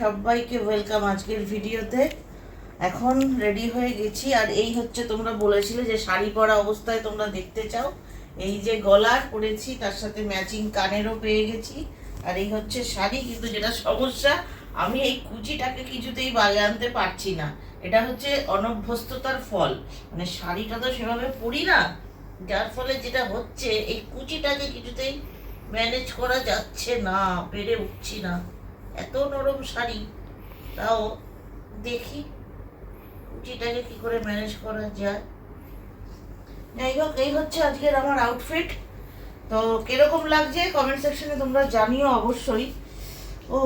সবাইকে ওয়েলকাম আজকের ভিডিওতে এখন রেডি হয়ে গেছি, আর এই হচ্ছে তোমরা বলেছিলে যে শাড়ি পরা অবস্থায় তোমরা দেখতে চাও। এই যে গলার পরেছি, তার সাথে ম্যাচিং কানেরও পেয়ে গেছি। আর এই হচ্ছে শাড়ি, কিন্তু যেটা সমস্যা, আমি এই কুচিটাকে কিছুতেই বাগে আনতে পারছি না। এটা হচ্ছে অনভ্যস্ততার ফল। মানে শাড়িটা তো সেভাবে পরি না, যার ফলে যেটা হচ্ছে, এই কুচিটাকে কিছুতেই ম্যানেজ করা যাচ্ছে না, পেরে উঠছি না। এত নরম শাড়ি, তাও দেখি কুচিটাকে কি করে ম্যানেজ করা যায়। যাই হোক, এই হচ্ছে আজকের আমার আউটফিট তো কীরকম লাগছে কমেন্ট সেকশনে তোমরা জানিও অবশ্যই। ও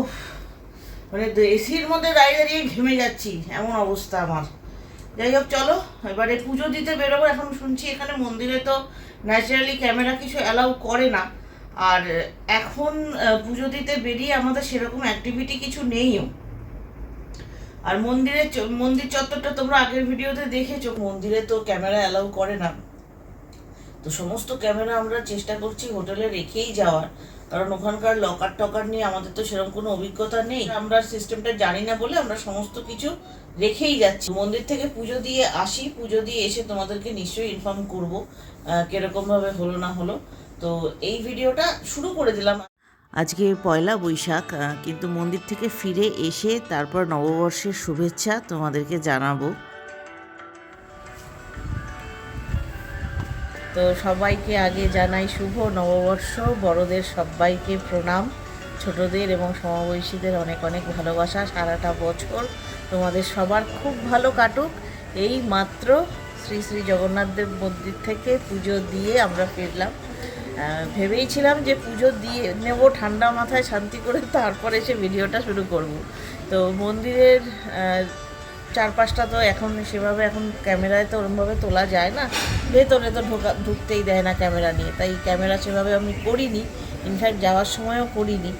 মানে এসির মধ্যে দাঁড়িয়ে দাঁড়িয়ে ঘেমে যাচ্ছি, এমন অবস্থা আমার। যাই হোক, চলো, এবারে পুজো দিতে বেরোবো। এখন শুনছি এখানে মন্দিরে তো ন্যাচারালি ক্যামেরা কিছু অ্যালাউ করে না। আর এখন পুজো দিতে বেরিয়ে আমাদের সেরকম অ্যাক্টিভিটি কিছু নেইও। আর মন্দিরে মন্দির চত্বরটা তোমরা আগের ভিডিওতে দেখেছ মন্দিরে তো ক্যামেরা অ্যালাউ করে না। তো সমস্ত ক্যামেরা আমরা চেষ্টা করছি হোটেলে রেখেই যাওয়ার কারণ ওখানকার লকার টকার নিয়ে আমাদের তো সেরকম কোনো অভিজ্ঞতা নেই। আমরা সিস্টেমটা জানি না বলে আমরা সমস্ত কিছু রেখেই যাচ্ছি। মন্দির থেকে পুজো দিয়ে আসি পুজো দিয়ে এসে তোমাদেরকে নিশ্চয়ই ইনফর্ম করব আহ, কীরকম ভাবে হলো না হলো। তো এই ভিডিওটা শুরু করে দিলাম। আজকে পয়লা বৈশাখ কিন্তু মন্দির থেকে ফিরে এসে তারপর নববর্ষের শুভেচ্ছা তোমাদেরকে জানাব। তো সবাইকে আগে জানাই শুভ নববর্ষ বড়দের সবাইকে প্রণাম ছোটদের এবং সমবয়সীদের অনেক অনেক ভালোবাসা সারাটা বছর তোমাদের সবার খুব ভালো কাটুক। এই মাত্র শ্রী শ্রী জগন্নাথ দেব মন্দির থেকে পুজো দিয়ে আমরা ফিরলাম। ভেবেইছিলাম যে পুজো দিয়ে নেব, ঠান্ডা মাথায় শান্তি করে তারপরে এসে ভিডিওটা শুরু করব। তো মন্দিরের চারপাশটা তো এখন সেভাবে এখন ক্যামেরায় তো ওরমভাবে তোলা যায় না। ভেতরে তো ঢোকা, ঢুকতেই দেয় না ক্যামেরা নিয়ে। তাই ক্যামেরা সেভাবে আমি করিনি। ইনফ্যাক্ট যাওয়ার সময়ও করিনি।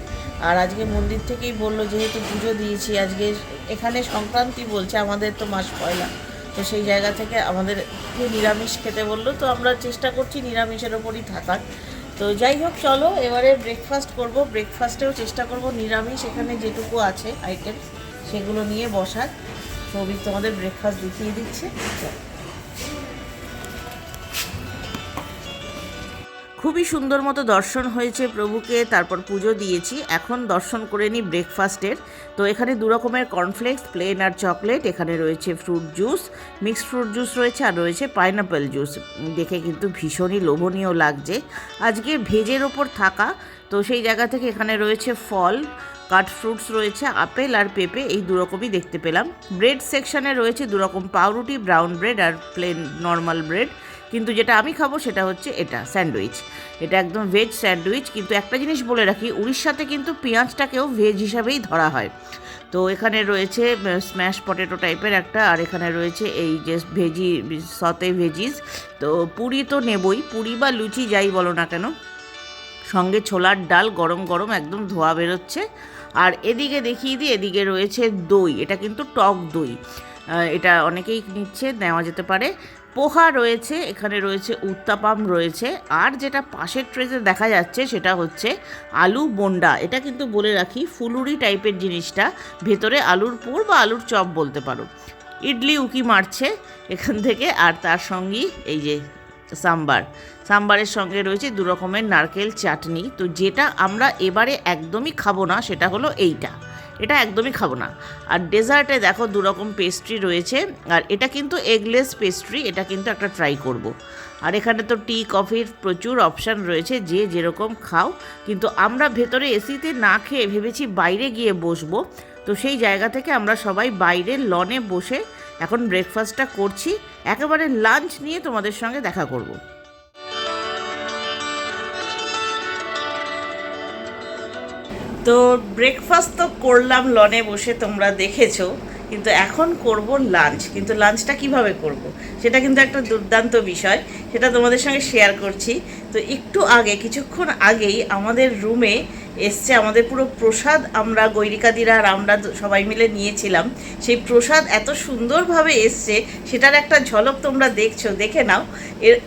আর আজকে মন্দির থেকেই বলল, যেহেতু পুজো দিয়েছি, আজকে এখানে সংক্রান্তি বলছে, আমাদের তো মাস পয়লা। তো সেই জায়গা থেকে আমাদের নিরামিষ খেতে বলল, তো আমরা চেষ্টা করছি নিরামিষের ওপরই থাকার। তো যাই হোক, চলো, এবারে ব্রেকফাস্ট করব। ব্রেকফাস্টেও চেষ্টা করব নিরামিষ, এখানে যেটুকু আছে আইটেম সেগুলো নিয়ে বসার। ছবি তোমাদের ব্রেকফাস্ট দেখিয়ে দিচ্ছে। চলো। খুবই সুন্দর মতো দর্শন হয়েছে প্রভুকে, তারপর পুজো দিয়েছি। এখন দর্শন করে নিই ব্রেকফাস্টের তো এখানে দু রকমের কর্নফ্লেক্স প্লেন আর চকলেট এখানে রয়েছে fruit juice mixed fruit juice রয়েছে আর রয়েছে পাইনাপেল জুস দেখে কিন্তু ভীষণই লোভনীয় লাগছে। আজকে ভেজের ওপর থাকা, তো সেই জায়গা থেকে এখানে রয়েছে ফল কাট ফ্রুটস রয়েছে, আপেল আর পেঁপে, এই দু রকমই দেখতে পেলাম। ব্রেড সেকশানে রয়েছে দু রকম পাউরুটি ব্রাউন ব্রেড আর প্লেন নর্মাল ব্রেড কিন্তু যেটা আমি খাব সেটা হচ্ছে এটা, স্যান্ডউইচ। এটা একদম ভেজ স্যান্ডউইচ, কিন্তু একটা জিনিস বলে রাখি, উড়িষ্যাতে কিন্তু পেঁয়াজটাকেও ভেজ হিসাবেই ধরা হয়। তো এখানে রয়েছে স্ম্যাশ পটেটো টাইপের একটা, আর এখানে রয়েছে এই যে ভেজি সতে ভেজিস তো পুরি তো নেবই, পুরি বা লুচি যাই বলো না কেন, সঙ্গে ছোলার ডাল গরম গরম একদম ধোয়া বেরোচ্ছে। আর এদিকে দেখিয়ে দিই, এদিকে রয়েছে দই, এটা কিন্তু টক দই। এটা অনেকেই নিচ্ছে, নেওয়া যেতে পারে। পোহা রয়েছে, এখানে রয়েছে উত্তাপাম রয়েছে, আর যেটা পাশের ট্রেতে দেখা যাচ্ছে সেটা হচ্ছে আলু বোন্ডা। এটা কিন্তু বলে রাখি, ফুলুরি টাইপের জিনিসটা, ভেতরে আলুর পুর বা আলুর চপ বলতে পারো। ইডলি উকি মারছে এখান থেকে, আর তার সঙ্গেই এই যে সাম্বার। সাম্বারের সঙ্গে রয়েছে দু রকমের নারকেল চাটনি। তো যেটা আমরা এবারে একদমই খাব না, সেটা হলো এইটা। এটা একদমই খাব না। আর ডেজার্টে দেখো দু রকম পেস্ট্রি রয়েছে। আর এটা কিন্তু এগলেস পেস্ট্রি এটা কিন্তু একটা ট্রাই করব। আর এখানে তো টি কফির প্রচুর অপশান রয়েছে, যে যেরকম খাও। কিন্তু আমরা ভেতরে এসিতে না খেয়ে ভেবেছি বাইরে গিয়ে বসবো। তো সেই জায়গা থেকে আমরা সবাই বাইরে লনে বসে এখন ব্রেকফাস্টটা করছি। একেবারে লাঞ্চ নিয়ে তোমাদের সঙ্গে দেখা করব। তো ব্রেকফাস্ট তো করলাম লনে বসে তোমরা দেখেছ, কিন্তু এখন করব লাঞ্চ কিন্তু লাঞ্চটা কীভাবে করব? সেটা কিন্তু একটা দুর্দান্ত বিষয়, সেটা তোমাদের সঙ্গে শেয়ার করছি। তো একটু আগে, কিছুক্ষণ আগেই আমাদের রুমে এসছে আমাদের পুরো প্রসাদ। আমরা গৈরিকাদিরা আর আমরা সবাই মিলে নিয়েছিলাম। সেই প্রসাদ এত সুন্দরভাবে এসছে, সেটার একটা ঝলক তোমরা দেখছ, দেখে নাও।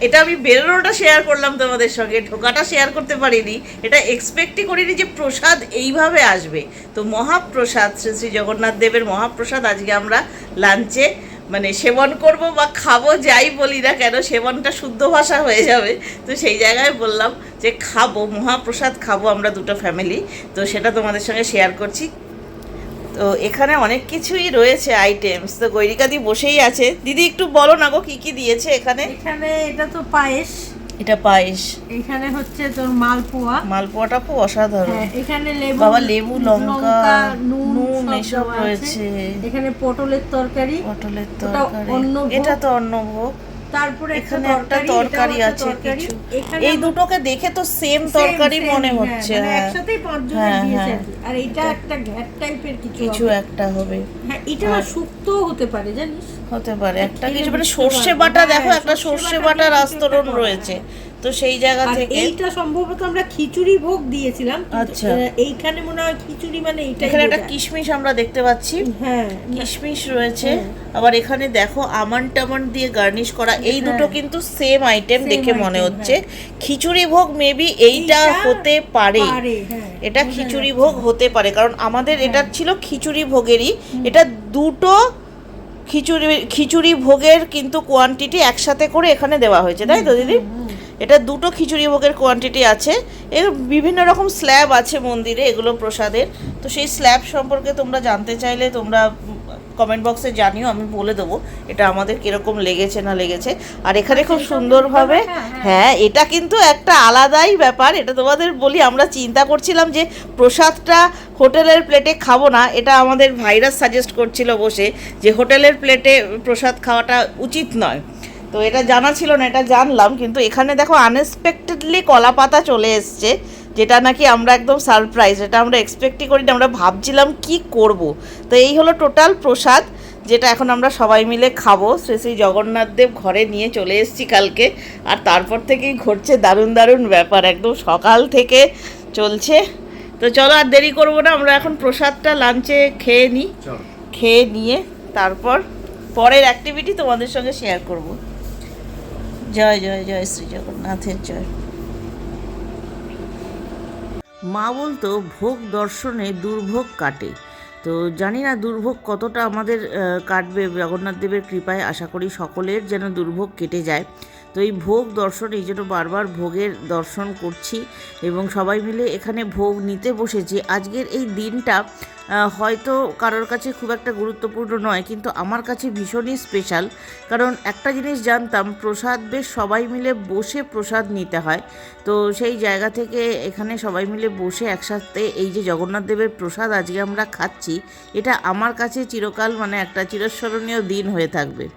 এটা আমি বেরোনোটা শেয়ার করলাম তোমাদের সঙ্গে, ঢোকাটা শেয়ার করতে পারিনি। এটা এক্সপেক্টই করিনি যে প্রসাদ এইভাবে আসবে। তো মহাপ্রসাদ, শ্রী শ্রী জগন্নাথ দেবের মহাপ্রসাদ আজকে আমরা লাঞ্চে মানে সেবন করব বা খাব যাই বলি না কেন, সেবনটা শুদ্ধ ভাষা হয়ে যাবে। তো সেই জায়গায় বললাম যে খাব, মহাপ্রসাদ খাব আমরা দুটো ফ্যামিলি তো সেটা তোমাদের সঙ্গে শেয়ার করছি। তো এখানে অনেক কিছুই রয়েছে আইটেমস তো গৈরিকাদি বসেই আছে। দিদি, একটু বলো না গো, কী কী দিয়েছে এখানে? এখানে এটা তো পায়েস। এটা পায়েস। এখানে হচ্ছে তোর মালপোয়া। মালপোয়াটা খুব অসাধারণ। হ্যাঁ, এখানে লেবু বাবা লেবু লঙ্কা নুন এসব রয়েছে। এখানে পটলের তরকারি। পটলের তরকারি। এটা তো অন্নভোগ। তারপরে এখানে একটা তরকারি আছে কিছু। এই দুটোকে দেখে তো সেম তরকারি মনে হ্যাঁ, হচ্ছে মানে হ্যাঁ। একসাথেই পাঁচজনের হ্যাঁ, দিয়েছে। আর এটা একটা ঘ্যাট টাইপের কিছু কিছু একটা হবে। হ্যাঁ এটা শুক্তো হতে পারে জানিস? হতে পারে। একটা কিছু মানে সর্ষে বাটা। দেখো একটা সর্ষে সর্ষে বাটা বাটার আস্তরণ রয়েছে। তো সেই জায়গা থেকে এইটা সম্ভবত আমরা খিচুড়ি ভোগ দিয়েছিলাম আচ্ছা। এইখানে মনে হয় খিচুড়ি মানে এইটাই এখানে একটা। কিশমিশ আমরা দেখতে পাচ্ছি। হ্যাঁ। কিশমিশ রয়েছে। আবার এখানে দেখো আমন টামন দিয়ে গার্নিশ করা এই দুটো হ্যাঁ। কিন্তু সেম আইটেম দেখে মনে হচ্ছে। খিচুড়ি ভোগ মেবি এইটা এইটা হতে পারে। হ্যাঁ। এটা খিচুড়ি ভোগ হতে পারে কারণ আমাদের এটা ছিল খিচুড়ি ভোগেরই। এটা দুটো খিচুড়ি খিচুড়ি ভোগের কিন্তু কোয়ান্টিটি একসাথে করে এখানে দেওয়া হয়েছে তাই তো দিদি? এটা দুটো খিচুড়ি ভোগের কোয়ান্টিটি আছে। এর বিভিন্ন রকম স্ল্যাব আছে মন্দিরে এগুলো প্রসাদের। তো সেই স্ল্যাব সম্পর্কে তোমরা জানতে চাইলে তোমরা কমেন্ট বক্সে জানিও আমি বলে দেবো এটা আমাদের কীরকম লেগেছে না লেগেছে। আর এখানে খুব সুন্দরভাবে হ্যাঁ এটা কিন্তু একটা আলাদাই ব্যাপার এটা তোমাদের বলি আমরা চিন্তা করছিলাম যে প্রসাদটা হোটেলের প্লেটে খাব না এটা আমাদের ভাইরাস সাজেস্ট করছিল বসে যে হোটেলের প্লেটে প্রসাদ খাওয়াটা উচিত নয়। তো এটা জানা ছিল না এটা জানলাম কিন্তু এখানে দেখো আনএক্সপেক্টেডলি কলা পাতা চলে এসছে যেটা নাকি আমরা একদম সারপ্রাইজ এটা আমরা এক্সপেক্টই করি না আমরা ভাবছিলাম কি করব। তো এই হলো টোটাল প্রসাদ যেটা এখন আমরা সবাই মিলে খাব। শ্রী শ্রী জগন্নাথদেব ঘরে নিয়ে চলে এসেছি কালকে আর তারপর থেকেই ঘটছে দারুণ দারুণ ব্যাপার একদম সকাল থেকে চলছে। তো চলো আর দেরি করব না আমরা এখন প্রসাদটা লাঞ্চে খেয়ে নিই খেয়ে নিয়ে তারপর পরের অ্যাক্টিভিটি তোমাদের সঙ্গে শেয়ার করব। জয় জয় জয় শ্রী জগন্নাথের জয়। মা বলতো, ভোগ দর্শনে দুর্ভোগ কাটে। তো জানি না দুর্ভোগ কতটা আমাদের কাটবে। জগন্নাথ দেবের কৃপায় আশা করি সকলের যেন দুর্ভোগ কেটে যায়। তো এই ভোগ দর্শন, এই জন্য বারবার ভোগের দর্শন করছি এবং সবাই মিলে এখানে ভোগ নিতে বসেছি। আজকের এই দিনটা হয়তো কারোর কাছে খুব একটা গুরুত্বপূর্ণ নয়, কিন্তু আমার কাছে ভীষণই স্পেশাল কারণ একটা জিনিস জানতাম, প্রসাদ বেশ সবাই মিলে বসে প্রসাদ নিতে হয়। তো সেই জায়গা থেকে এখানে সবাই মিলে বসে একসাথে এই যে জগন্নাথ দেবের প্রসাদ আজকে আমরা খাচ্ছি, এটা আমার কাছে চিরকাল মানে একটা চিরস্মরণীয় দিন হয়ে থাকবে।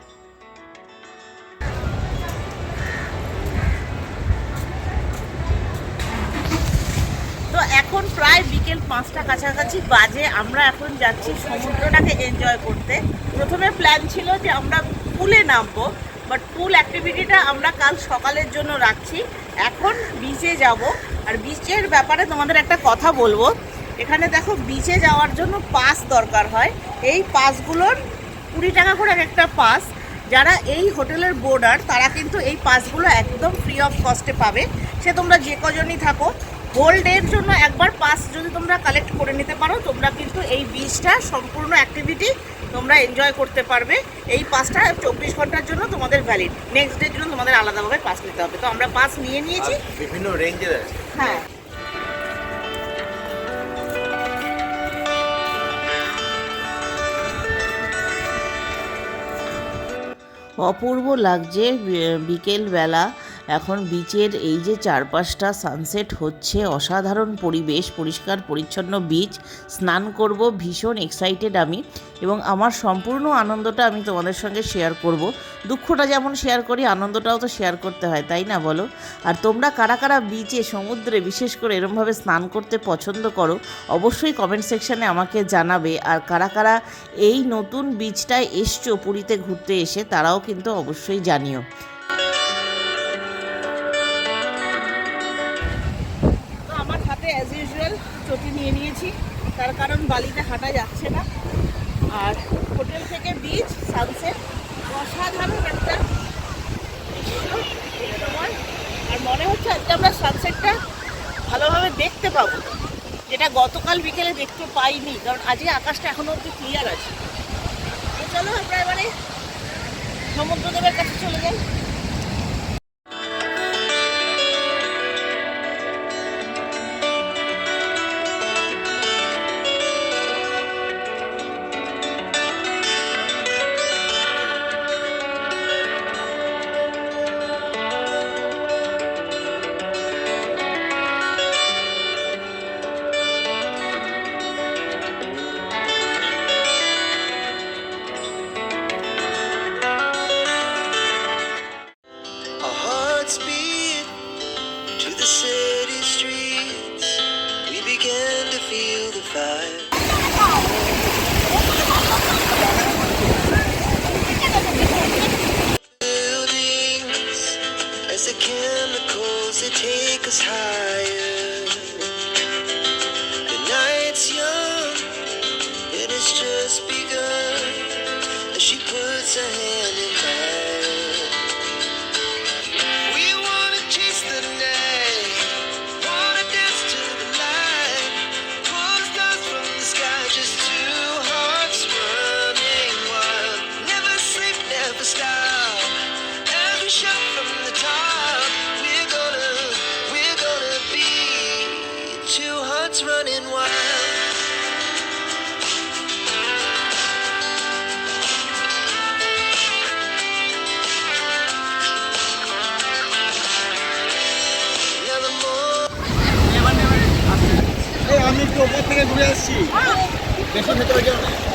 পাঁচটা কাছাকাছি বাজে, আমরা এখন যাচ্ছি সমুদ্রটাকে এনজয় করতে। প্রথমে প্ল্যান ছিল যে আমরা পুলে নামবো বাট পুল অ্যাক্টিভিটিটা আমরা কাল সকালের জন্য রাখছি। এখন বিচে যাব, আর বিচের ব্যাপারে তোমাদের একটা কথা বলব। এখানে দেখো বিচে যাওয়ার জন্য পাস দরকার হয়। এই পাসগুলোর কুড়ি টাকা করে এক একটা পাস যারা এই হোটেলের বোর্ডার তারা কিন্তু এই পাসগুলো একদম ফ্রি অফ কস্টে পাবে। সে তোমরা যে কজনই থাকো হোল ডের জন্য একবার পাস যদি তোমরা কালেক্ট করে নিতে পারো তোমরা কিন্তু এই বিচটা সম্পূর্ণ অ্যাক্টিভিটি তোমরা এনজয় করতে পারবে। এই পাসটা চব্বিশ ঘণ্টার জন্য তোমাদের ভ্যালিড নেক্সট ডের জন্য তোমাদের আলাদাভাবে পাস নিতে হবে। তো আমরা পাস নিয়ে নিয়েছি। বিভিন্ন রেঞ্জের হ্যাঁ। অপূর্ব লাগছে বিকেলবেলা। এখন বিচের এই যে চারপাশটা সানসেট হচ্ছে, অসাধারণ পরিবেশ, পরিষ্কার, পরিচ্ছন্ন বিচ স্নান করব, ভীষণ এক্সাইটেড আমি এবং আমার সম্পূর্ণ আনন্দটা আমি তোমাদের সঙ্গে শেয়ার করব। দুঃখটা যেমন শেয়ার করি, আনন্দটাও তো শেয়ার করতে হয়, তাই না বলো? আর তোমরা কারা কারা বিচে সমুদ্রে বিশেষ করে এরমভাবে স্নান করতে পছন্দ করো, অবশ্যই কমেন্ট সেকশানে আমাকে জানাবে। আর কারা কারা এই নতুন বিচটায় এসছো, পুরীতে ঘুরতে এসে, তারাও কিন্তু অবশ্যই জানিও। তার কারণ বালিতে হাঁটা যাচ্ছে না। আর হোটেল থেকে বিচ সানসেট অসাধারণ একটা আর মনে হচ্ছে আজকে আমরা সানসেটটা ভালোভাবে দেখতে পাবো। যেটা গতকাল বিকেলে দেখতে পাইনি, কারণ আজকে আকাশটা এখনও অব্দি ক্লিয়ার আছে। চলো আমরা এবারে সমুদ্রদেবের কাছে চলে যাই। City streets. We began to feel the fire. Buildings as the chemicals they take us higher. The night's young and it's just begun as she puts her hand ঘুরে আসছি বেশি ভেতরে যাও না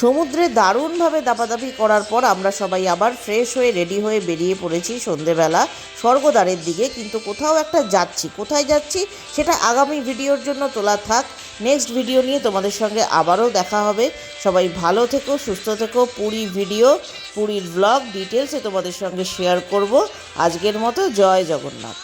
সমুদ্রে দারুণভাবে দাপাদাপি করার পর আমরা সবাই আবার ফ্রেশ হয়ে রেডি হয়ে বেরিয়ে পড়েছি সন্ধেবেলা। স্বর্গদ্বারের দিকে, কিন্তু কোথাও একটা যাচ্ছি। কোথায় যাচ্ছি সেটা আগামী ভিডিওর জন্য তোলা থাক। নেক্সট ভিডিও নিয়ে তোমাদের সঙ্গে আবারও দেখা হবে। সবাই ভালো থেকো, সুস্থ থেকো। পুরী ভিডিও পুরীর ব্লগ ডিটেলসে তোমাদের সঙ্গে শেয়ার করব। আজকের মতো জয় জগন্নাথ।